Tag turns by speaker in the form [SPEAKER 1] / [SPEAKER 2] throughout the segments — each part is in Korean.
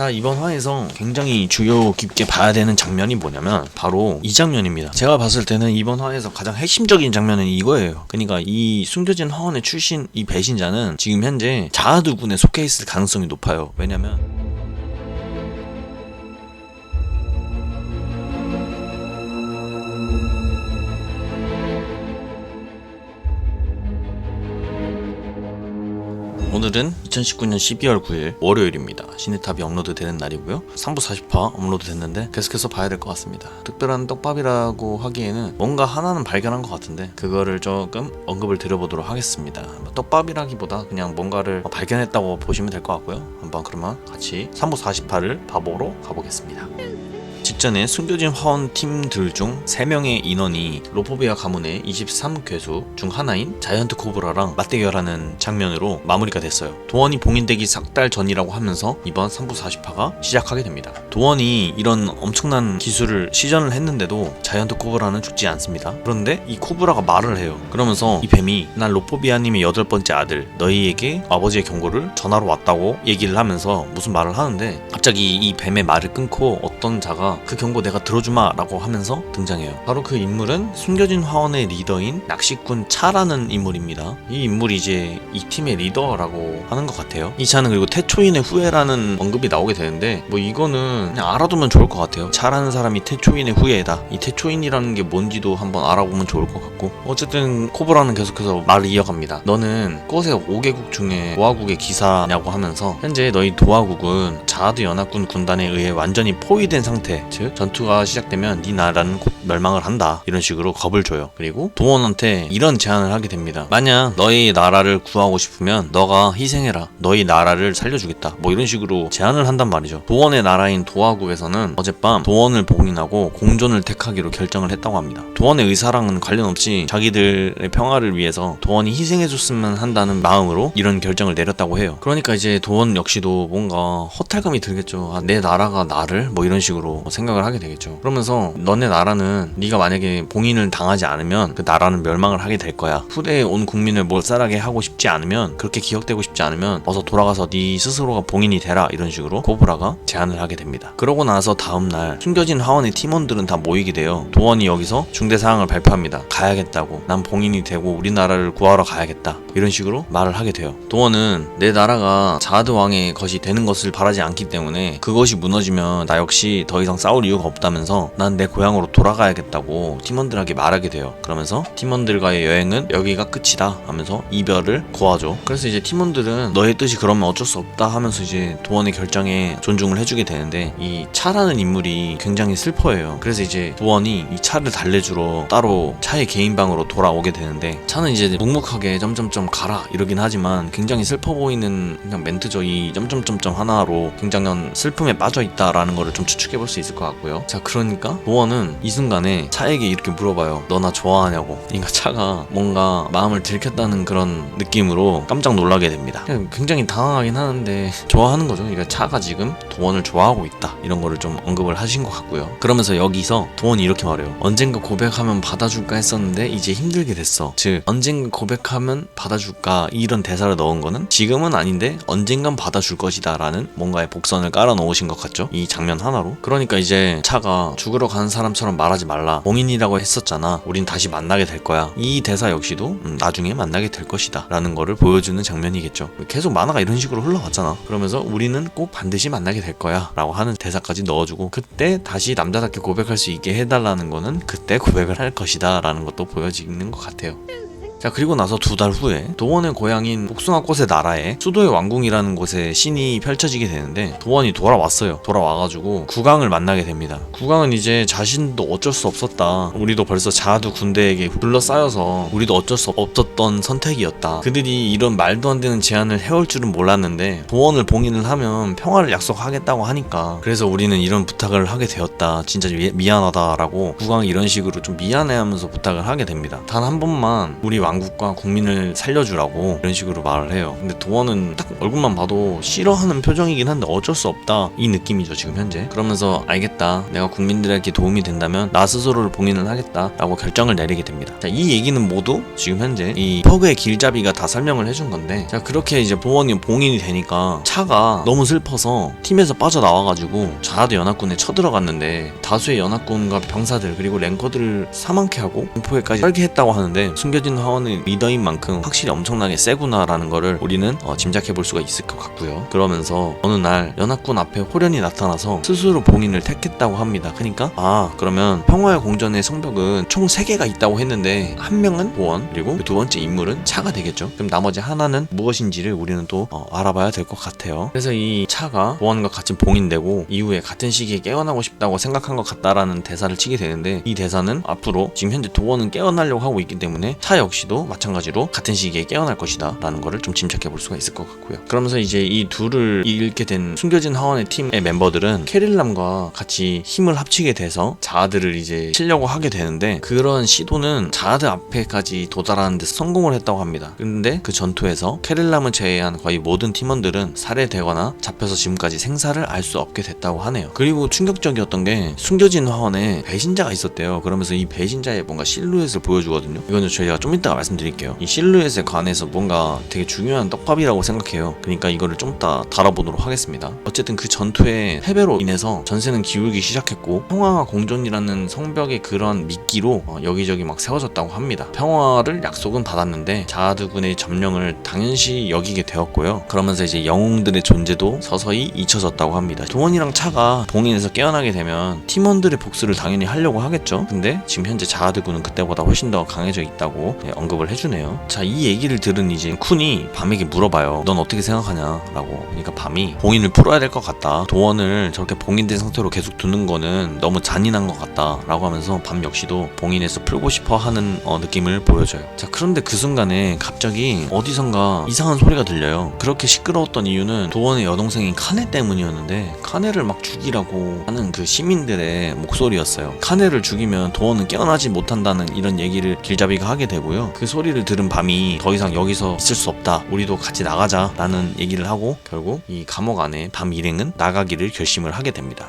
[SPEAKER 1] 자 이번 화에서 굉장히 주요 깊게 봐야 되는 장면이 뭐냐면 바로 이 장면입니다. 제가 봤을 때는 이번 화에서 가장 핵심적인 장면은 이거예요. 그러니까 이 숨겨진 화원의 출신 이 배신자는 지금 현재 자아두군에 속해 있을 가능성이 높아요. 왜냐면 오늘은 2019년 12월 9일 월요일입니다. 시네탑이 업로드 되는 날이고요. 3부 40화 업로드 됐는데 계속해서 봐야 될 것 같습니다. 특별한 떡밥이라고 하기에는 뭔가 하나는 발견한 것 같은데 그거를 조금 언급을 드려보도록 하겠습니다. 뭐 떡밥이라기보다 그냥 뭔가를 발견했다고 보시면 될 것 같고요. 한번 그러면 같이 3부 40화를 봐보러 가보겠습니다. 직전에 숨겨진 화원 팀들 중 3명의 인원이 로포비아 가문의 23괴수 중 하나인 자이언트 코브라랑 맞대결하는 장면으로 마무리가 됐어요. 도원이 봉인되기 석달 전이라고 하면서 이번 3부 40화가 시작하게 됩니다. 도원이 이런 엄청난 기술을 시전을 했는데도 자이언트 코브라는 죽지 않습니다. 그런데 이 코브라가 말을 해요. 그러면서 이 뱀이 난 로포비아님의 여덟 번째 아들 너희에게 아버지의 경고를 전하러 왔다고 얘기를 하면서 무슨 말을 하는데 갑자기 이 뱀의 말을 끊고 어떤 자가 그 경고 내가 들어주마 라고 하면서 등장해요. 바로 그 인물은 숨겨진 화원의 리더인 낚시꾼 차라는 인물입니다. 이 인물이 이제 이 팀의 리더라고 하는 것 같아요. 이 차는 그리고 태초인의 후예라는 언급이 나오게 되는데 뭐 이거는 그냥 알아두면 좋을 것 같아요. 차라는 사람이 태초인의 후예다. 이 태초인이라는 게 뭔지도 한번 알아보면 좋을 것 같고 어쨌든 코브라는 계속해서 말을 이어갑니다. 너는 꽃의 5개국 중에 도화국의 기사냐고 하면서 현재 너희 도화국은 자아드 연합군 군단에 의해 완전히 포위된 상태 즉 전투가 시작되면 네 나라는 곧 멸망을 한다. 이런 식으로 겁을 줘요. 그리고 도원한테 이런 제안을 하게 됩니다. 만약 너희 나라를 구하고 싶으면 너가 희생해라. 너희 나라를 살려주겠다. 뭐 이런 식으로 제안을 한단 말이죠. 도원의 나라인 도화국에서는 어젯밤 도원을 봉인하고 공존을 택하기로 결정을 했다고 합니다. 도원의 의사랑은 관련 없이 자기들의 평화를 위해서 도원이 희생해줬으면 한다는 마음으로 이런 결정을 내렸다고 해요. 그러니까 이제 도원 역시도 뭔가 허탈감이 들겠죠. 아, 내 나라가 나를? 뭐 이런 식으로 생각을 하게 되겠죠. 그러면서 너네 나라는 네가 만약에 봉인을 당하지 않으면 그 나라는 멸망을 하게 될 거야. 후대에 온 국민을 몰살하게 하고 싶지 않으면 그렇게 기억되고 싶지 않으면 어서 돌아가서 네 스스로가 봉인이 되라 이런 식으로 코브라가 제안을 하게 됩니다. 그러고 나서 다음 날 숨겨진 하원의 팀원들은 다 모이게 돼요. 도원이 여기서 중대 사항을 발표합니다. 가야겠다고. 난 봉인이 되고 우리나라를 구하러 가야겠다. 이런 식으로 말을 하게 돼요. 도원은 내 나라가 자아드 왕의 것이 되는 것을 바라지 않기 때문에 그것이 무너지면 나 역시 더 이상 싸울 이유가 없다면서 난 내 고향으로 돌아가야겠다고 팀원들에게 말하게 돼요. 그러면서 팀원들과의 여행은 여기가 끝이다 하면서 이별을 고하죠. 그래서 이제 팀원들은 너의 뜻이 그러면 어쩔 수 없다 하면서 이제 도원의 결정에 존중을 해주게 되는데 이 차라는 인물이 굉장히 슬퍼해요. 그래서 이제 도원이 이 차를 달래주러 따로 차의 개인 방으로 돌아오게 되는데 차는 이제 묵묵하게 점점점 가라 이러긴 하지만 굉장히 슬퍼 보이는 그냥 멘트죠. 이 점점점점 하나로 굉장한 슬픔에 빠져 있다라는 거를 좀 추측해 볼 수 있을 것 같고요. 자 그러니까 도원은 이 순간에 차에게 이렇게 물어봐요. 너 나 좋아하냐고. 그러니까 차가 뭔가 마음을 들켰다는 그런 느낌으로 깜짝 놀라게 됩니다. 굉장히 당황하긴 하는데 좋아하는 거죠. 그러니까 차가 지금 도원을 좋아하고 있다 이런 거를 좀 언급을 하신 것 같고요. 그러면서 여기서 도원이 이렇게 말해요. 언젠가 고백하면 받아줄까 했었는데 이제 힘들게 됐어. 즉 언젠가 고백하면 받아줄까 이런 대사를 넣은 거는 지금은 아닌데 언젠간 받아줄 것이다 라는 뭔가의 복선을 깔아 놓으신 것 같죠. 이 장면 하나로. 그러니까 이제 차가 죽으러 가는 사람처럼 말하지 말라. 봉인이라고 했었잖아. 우린 다시 만나게 될 거야. 이 대사 역시도 음, 나중에 만나게 될 것이다. 라는 거를 보여주는 장면이겠죠. 계속 만화가 이런 식으로 흘러왔잖아. 그러면서 우리는 꼭 반드시 만나게 될 거야. 라고 하는 대사까지 넣어주고 그때 다시 남자답게 고백할 수 있게 해달라는 거는 그때 고백을 할 것이다. 라는 것도 보여지는 것 같아요. 자 그리고 나서 두 달 후에 도원의 고향인 복숭아꽃의 나라에 수도의 왕궁이라는 곳에 신이 펼쳐지게 되는데 도원이 돌아왔어요. 돌아와가지고 국왕을 만나게 됩니다. 국왕은 이제 자신도 어쩔 수 없었다. 우리도 벌써 자두 군대에게 둘러싸여서 우리도 어쩔 수 없었던 선택이었다. 그들이 이런 말도 안 되는 제안을 해올 줄은 몰랐는데 도원을 봉인을 하면 평화를 약속하겠다고 하니까 그래서 우리는 이런 부탁을 하게 되었다. 진짜 미, 미안하다라고 국왕이 이런 식으로 좀 미안해하면서 부탁을 하게 됩니다. 단 한 번만 우리 왕 왕국과 국민을 살려주라고 이런 식으로 말을 해요. 근데 도원은 딱 얼굴만 봐도 싫어하는 표정이긴 한데 어쩔 수 없다 이 느낌이죠 지금 현재. 그러면서 알겠다 내가 국민들에게 도움이 된다면 나 스스로를 봉인을 하겠다라고 결정을 내리게 됩니다. 자, 이 얘기는 모두 지금 현재 이 퍼그의 길잡이가 다 설명을 해준 건데 자 그렇게 이제 보원이 봉인이 되니까 차가 너무 슬퍼서 팀에서 빠져나와가지고 자하드 연합군에 쳐들어갔는데 다수의 연합군과 병사들 그리고 랭커들을 사망케 하고 공포에까지 설계했다고 하는데 숨겨진 화원 의 리더인 만큼 확실히 엄청나게 세구나라는 거를 우리는 어, 짐작해 볼 수가 있을 것 같고요. 그러면서 어느 날 연합군 앞에 호련이 나타나서 스스로 봉인을 택했다고 합니다. 그러니까 아 그러면 평화의 공전의 성벽은 총 3개가 있다고 했는데 한 명은 보원 그리고 그두 번째 인물은 차가 되겠죠. 그럼 나머지 하나는 무엇인지를 우리는 또 어, 알아봐야 될 것 같아요. 그래서 이 차가 보원과 같이 봉인되고 이후에 같은 시기에 깨어나고 싶다고 생각한 것 같다라는 대사를 치게 되는데 이 대사는 앞으로 지금 현재 도원은 깨어나려고 하고 있기 때문에 차 역시 도 마찬가지로 같은 시기에 깨어날 것이다 라는 거를 좀 짐작해 볼 수가 있을 것 같고요. 그러면서 이제 이 둘을 잃게 된 숨겨진 하원의 팀의 멤버들은 캐릴람과 같이 힘을 합치게 돼서 자아들을 이제 치려고 하게 되는데 그런 시도는 자아들 앞에까지 도달하는 데 성공을 했다고 합니다. 근데 그 전투에서 캐릴람을 제외한 거의 모든 팀원들은 살해되거나 잡혀서 지금까지 생사를 알 수 없게 됐다고 하네요. 그리고 충격적이었던 게 숨겨진 화원에 배신자가 있었대요. 그러면서 이 배신자의 뭔가 실루엣을 보여주거든요. 이거는 저희가 좀 이따가 말씀드릴게요. 이 실루엣에 관해서 뭔가 되게 중요한 떡밥이라고 생각해요. 그러니까 이거를 좀 이따 다뤄보도록 하겠습니다. 어쨌든 그 전투의 패배로 인해서 전세는 기울기 시작했고 평화와 공존이라는 성벽의 그런 미끼로 어, 여기저기 막 세워졌다고 합니다. 평화를 약속은 받았는데 자아드군의 점령을 당연시 여기게 되었고요. 그러면서 이제 영웅들의 존재도 서서히 잊혀졌다고 합니다. 도원이랑 차가 봉인에서 깨어나게 되면 팀원들의 복수를 당연히 하려고 하겠죠. 근데 지금 현재 자아드군은 그때보다 훨씬 더 강해져 있다고 네, 언급을 해주네요. 자, 이 얘기를 들은 이제 쿤이 밤에게 물어봐요. 넌 어떻게 생각하냐 라고. 그러니까 밤이 봉인을 풀어야 될 것 같다. 도원을 저렇게 봉인된 상태로 계속 두는 거는 너무 잔인한 것 같다 라고 하면서 밤 역시도 봉인에서 풀고 싶어 하는 어, 느낌을 보여줘요. 자, 그런데 그 순간에 갑자기 어디선가 이상한 소리가 들려요. 그렇게 시끄러웠던 이유는 도원의 여동생인 카네 때문이었는데 카네를 막 죽이라고 하는 그 시민들의 목소리였어요. 카네를 죽이면 도원은 깨어나지 못한다는 이런 얘기를 길잡이가 하게 되고 요. 그 소리를 들은 밤이 더 이상 여기서 있을 수 없다. 우리도 같이 나가자 라는 얘기를 하고 결국 이 감옥 안에 밤 일행은 나가기를 결심을 하게 됩니다.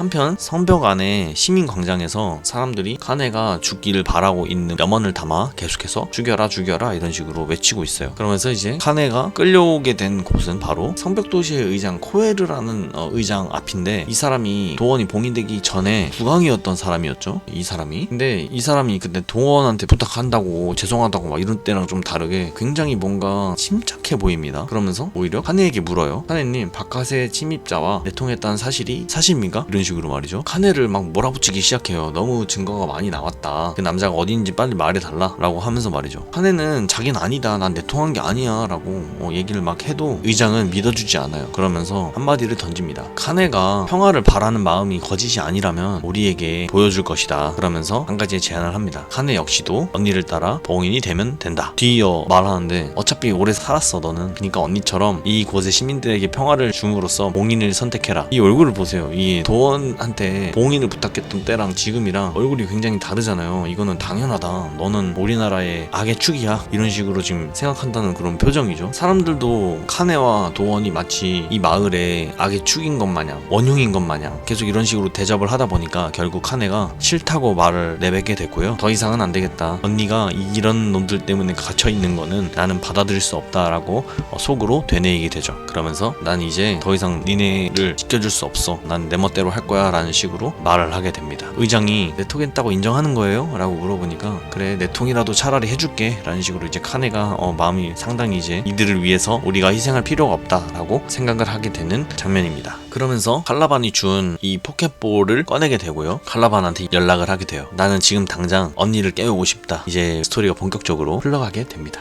[SPEAKER 1] 한편 성벽 안에 시민 광장에서 사람들이 카네가 죽기를 바라고 있는 염원을 담아 계속해서 죽여라 죽여라 이런 식으로 외치고 있어요. 그러면서 이제 카네가 끌려오게 된 곳은 바로 성벽 도시의 의장 코에르라는 어, 의장 앞인데 이 사람이 도원이 봉인되기 전에 국왕이었던 사람이었죠. 이 사람이. 근데 이 사람이 그때 도원한테 부탁한다고 죄송하다고 막 이런 때랑 좀 다르게 굉장히 뭔가 침착해 보입니다. 그러면서 오히려 카네에게 물어요. 카네님 바깥의 침입자와 내통했다는 사실이 사실입니까? 이런 식으로 말이죠. 카네를 막 몰아붙이기 시작해요. 너무 증거가 많이 나왔다. 그 남자가 어디인지 빨리 말해달라 라고 하면서 말이죠. 카네는 자기는 아니다. 난 내통한 게 아니야 라고 어, 얘기를 막 해도 의장은 믿어주지 않아요. 그러면서 한마디를 던집니다. 카네가 평화를 바라는 마음이 거짓이 아니라면 우리에게 보여줄 것이다. 그러면서 한 가지의 제안을 합니다. 카네 역시도 언니를 따라 봉인이 되면 된다. 뒤이어 말하는데 어차피 오래 살았어 너는. 그러니까 언니처럼 이 곳의 시민들에게 평화를 줌으로써 봉인을 선택해라. 이 얼굴을 보세요. 이 도 원한테 봉인을 부탁했던 때랑 지금이랑 얼굴이 굉장히 다르잖아요. 이거는 당연하다. 너는 우리나라의 악의 축이야. 이런 식으로 지금 생각한다는 그런 표정이죠. 사람들도 카네와 도원이 마치 이 마을의 악의 축인 것 마냥 원흉인 것 마냥 계속 이런 식으로 대접을 하다 보니까 결국 카네가 싫다고 말을 내뱉게 됐고요. 더 이상은 안 되겠다. 언니가 이런 놈들 때문에 갇혀 있는 거는 나는 받아들일 수 없다라고 어, 속으로 되뇌이게 되죠. 그러면서 난 이제 더 이상 니네를 지켜줄 수 없어. 난 내 멋대로 할 거야 라는 식으로 말을 하게 됩니다. 의장이 내 통했다고 인정하는 거예요? 라고 물어보니까 그래 내 통이라도 차라리 해줄게 라는 식으로 이제 카네가 어, 마음이 상당히 이제 이들을 위해서 우리가 희생할 필요가 없다 라고 생각을 하게 되는 장면입니다. 그러면서 칼라반이 준 이 포켓볼을 꺼내게 되고요. 칼라반한테 연락을 하게 돼요. 나는 지금 당장 언니를 깨우고 싶다. 이제 스토리가 본격적으로 흘러가게 됩니다.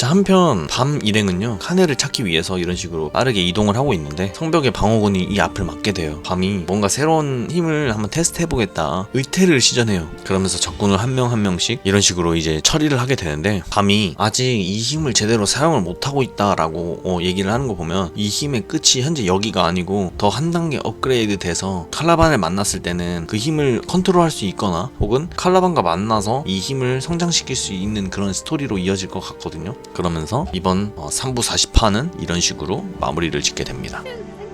[SPEAKER 1] 자 한편 밤 일행은요 카네를 찾기 위해서 이런 식으로 빠르게 이동을 하고 있는데 성벽의 방어군이 이 앞을 막게 돼요. 밤이 뭔가 새로운 힘을 한번 테스트 해보겠다 의태를 시전해요. 그러면서 적군을 한 명 한 명씩 이런 식으로 이제 처리를 하게 되는데 밤이 아직 이 힘을 제대로 사용을 못하고 있다라고 어, 얘기를 하는 거 보면 이 힘의 끝이 현재 여기가 아니고 더 한 단계 업그레이드 돼서 칼라반을 만났을 때는 그 힘을 컨트롤할 수 있거나 혹은 칼라반과 만나서 이 힘을 성장시킬 수 있는 그런 스토리로 이어질 것 같거든요 그러면서 이번 어, 3부 40화는 이런 식으로 마무리를 짓게 됩니다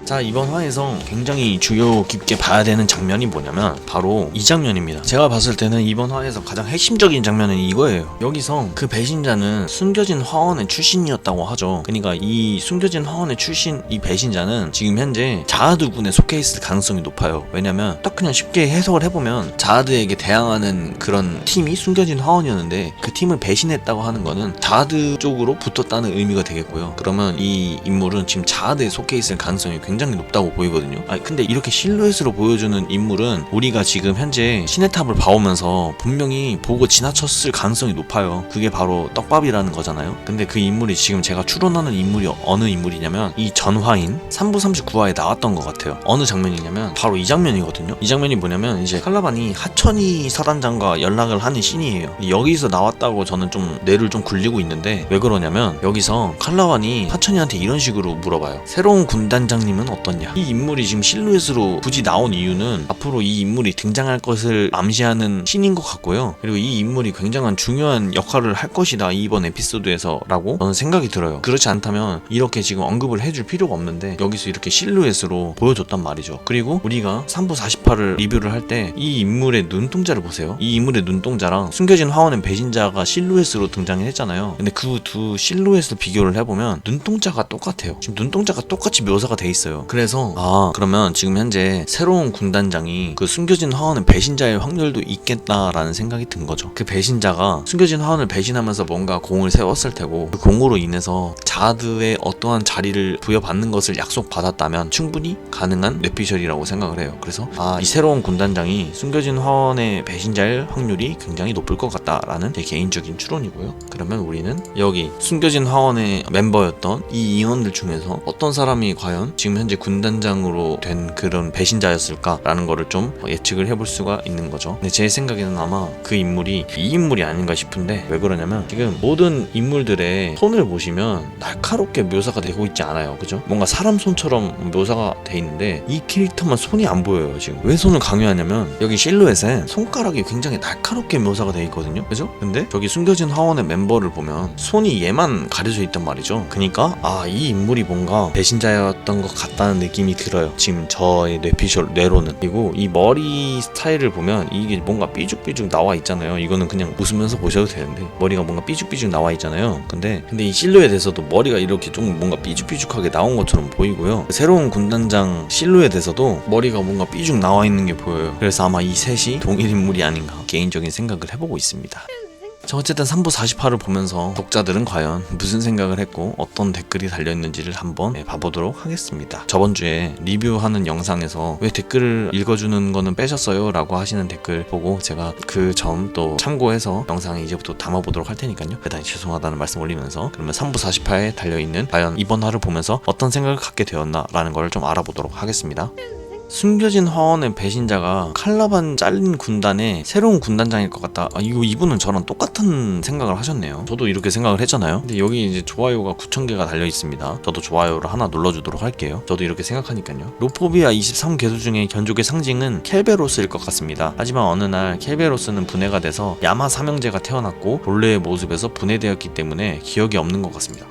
[SPEAKER 1] 자 이번 화에서 굉장히 주요 깊게 봐야 되는 장면이 뭐냐면 바로 이 장면입니다. 제가 봤을 때는 이번 화에서 가장 핵심적인 장면은 이거예요. 여기서 그 배신자는 숨겨진 화원의 출신이었다고 하죠. 그러니까 이 숨겨진 화원의 출신 이 배신자는 지금 현재 자아드군에 속해 있을 가능성이 높아요. 왜냐면 딱 그냥 쉽게 해석을 해보면 자아드에게 대항하는 그런 팀이 숨겨진 화원이었는데 그 팀을 배신했다고 하는 거는 자아드 쪽으로 붙었다는 의미가 되겠고요. 그러면 이 인물은 지금 자아드에 속해 있을 가능성이 굉장히 높다고 보이거든요. 아 근데 이렇게 실루엣으로 보여주는 인물은 우리가 지금 현재 시내탑을 봐오면서 분명히 보고 지나쳤을 가능성이 높아요. 그게 바로 떡밥이라는 거잖아요. 근데 그 인물이 지금 제가 추론하는 인물이 어느 인물이냐면 이 전화인 3부 39화에 나왔던 것 같아요. 어느 장면이냐면 바로 이 장면이거든요. 이 장면이 뭐냐면 이제 칼라반이 하천이 사단장과 연락을 하는 씬이에요. 여기서 나왔다고 저는 좀 뇌를 좀 굴리고 있는데 왜 그러냐면 여기서 칼라반이 하천이한테 이런 식으로 물어봐요. 새로운 군단장님은 어떻냐? 이 인물이 지금 실루엣으로 굳이 나온 이유는 앞으로 이 인물이 등장할 것을 암시하는 씬인 것 같고요. 그리고 이 인물이 굉장한 중요한 역할을 할 것이다 이번 에피소드에서 라고 저는 생각이 들어요. 그렇지 않다면 이렇게 지금 언급을 해줄 필요가 없는데 여기서 이렇게 실루엣으로 보여줬단 말이죠. 그리고 우리가 3부 48을 리뷰를 할 때 이 인물의 눈동자를 보세요. 이 인물의 눈동자랑 숨겨진 화원의 배신자가 실루엣으로 등장했잖아요. 근데 그 두 실루엣을 비교를 해보면 눈동자가 똑같아요. 지금 눈동자가 똑같이 묘사가 돼 있어요 그래서 아 그러면 지금 현재 새로운 군단장이 그 숨겨진 화원의 배신자일 확률도 있겠다라는 생각이 든 거죠. 그 배신자가 숨겨진 화원을 배신하면서 뭔가 공을 세웠을 테고 그 공으로 인해서 자드의 어떠한 자리를 부여받는 것을 약속받았다면 충분히 가능한 뇌피셜이라고 생각을 해요. 그래서 아 이 새로운 군단장이 숨겨진 화원의 배신자일 확률이 굉장히 높을 것 같다라는 제 개인적인 추론이고요. 그러면 우리는 여기 숨겨진 화원의 멤버였던 이 인원들 중에서 어떤 사람이 과연 지금 현재 군단장으로 된 그런 배신자였을까라는 거를 좀 예측을 해볼 수가 있는 거죠. 근데 제 생각에는 아마 그 인물이 이 인물이 아닌가 싶은데 왜 그러냐면 지금 모든 인물들의 손을 보시면 날카롭게 묘사가 되고 있지 않아요. 그죠? 뭔가 사람 손처럼 묘사가 돼 있는데 이 캐릭터만 손이 안 보여요. 지금 왜 손을 강요하냐면 여기 실루엣에 손가락이 굉장히 날카롭게 묘사가 돼 있거든요. 그죠? 근데 저기 숨겨진 화원의 멤버를 보면 손이 얘만 가려져 있단 말이죠. 그러니까 아 이 인물이 뭔가 배신자였던 것 같 다는 느낌이 들어요. 지금 저의 뇌피셜 뇌로는 그리고 이 머리 스타일을 보면 이게 뭔가 삐죽삐죽 나와 있잖아요. 이거는 그냥 웃으면서 보셔도 되는데 머리가 뭔가 삐죽삐죽 나와 있잖아요. 근데 근데 이 실루엣에서도 머리가 이렇게 좀 뭔가 삐죽삐죽하게 나온 것처럼 보이고요. 새로운 군단장 실루엣에서도 머리가 뭔가 삐죽 나와 있는 게 보여요. 그래서 아마 이 셋이 동일 인물이 아닌가 개인적인 생각을 해보고 있습니다. 자 어쨌든 3부 48을 보면서 독자들은 과연 무슨 생각을 했고 어떤 댓글이 달려있는지를 한번 네, 봐보도록 하겠습니다. 저번 주에 리뷰하는 영상에서 왜 댓글을 읽어주는 거는 빼셨어요? 라고 하시는 댓글 보고 제가 그 점 또 참고해서 영상에 이제부터 담아보도록 할 테니까요. 대단히 죄송하다는 말씀 올리면서. 그러면 3부 48에 달려있는 과연 이번 화를 보면서 어떤 생각을 갖게 되었나 라는 걸 좀 알아보도록 하겠습니다 숨겨진 화원의 배신자가 칼라반 잘린 군단의 새로운 군단장일 것 같다. 아, 이거 이분은 저랑 똑같은 생각을 하셨네요. 저도 이렇게 생각을 했잖아요. 근데 여기 이제 좋아요가 9,000개가 달려 있습니다. 저도 좋아요를 하나 눌러주도록 할게요. 저도 이렇게 생각하니까요. 로포비아 23 개수 중에 견족의 상징은 켈베로스일 것 같습니다. 하지만 어느 날 켈베로스는 분해가 돼서 야마 삼형제가 태어났고 본래의 모습에서 분해되었기 때문에 기억이 없는 것 같습니다.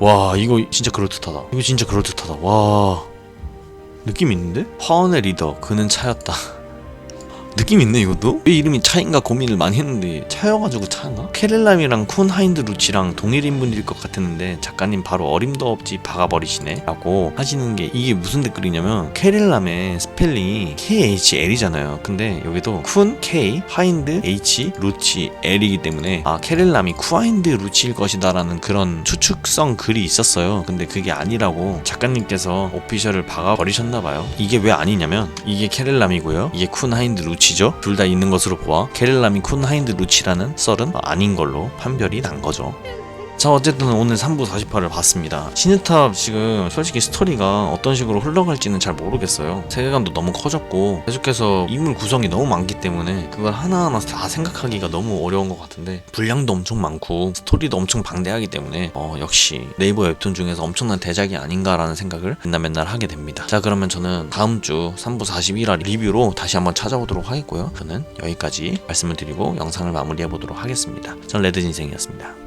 [SPEAKER 1] 와 이거 진짜 그럴듯하다. 이거 진짜 그럴듯하다. 와. 느낌 있는데? 화원의 리더 그는 차였다 느낌 있네 이것도? 왜 이름이 차인가 고민을 많이 했는데 차여가지고 차인가? 케렐람이랑 쿤 하인드 루치랑 동일 인물일 것 같았는데 작가님 바로 어림도 없지 박아버리시네 라고 하시는 게 이게 무슨 댓글이냐면 케렐람의 스펠링이 KHL이잖아요 근데 여기도 쿤 K 하인드 H 루치 L이기 때문에 아 케렐람이 쿠하인드 루치일 것이다 라는 그런 추측성 글이 있었어요 근데 그게 아니라고 작가님께서 오피셜을 박아버리셨나봐요 이게 왜 아니냐면 이게 케렐람이고요 이게 쿤 하인드 루치 루치죠. 둘 다 있는 것으로 보아 게릴라미 쿤 하인드 루치라는 썰은 아닌 걸로 판별이 난 거죠. 자 어쨌든 오늘 3부 48을 봤습니다. 시네탑 지금 솔직히 스토리가 어떤 식으로 흘러갈지는 잘 모르겠어요. 세계관도 너무 커졌고 계속해서 인물 구성이 너무 많기 때문에 그걸 하나하나 다 생각하기가 너무 어려운 것 같은데 분량도 엄청 많고 스토리도 엄청 방대하기 때문에 어, 역시 네이버 웹툰 중에서 엄청난 대작이 아닌가라는 생각을 맨날 맨날 하게 됩니다. 자 그러면 저는 다음 주 3부 41화 리뷰로 다시 한번 찾아오도록 하겠고요. 저는 여기까지 말씀을 드리고 영상을 마무리해 보도록 하겠습니다. 전 레드진생이었습니다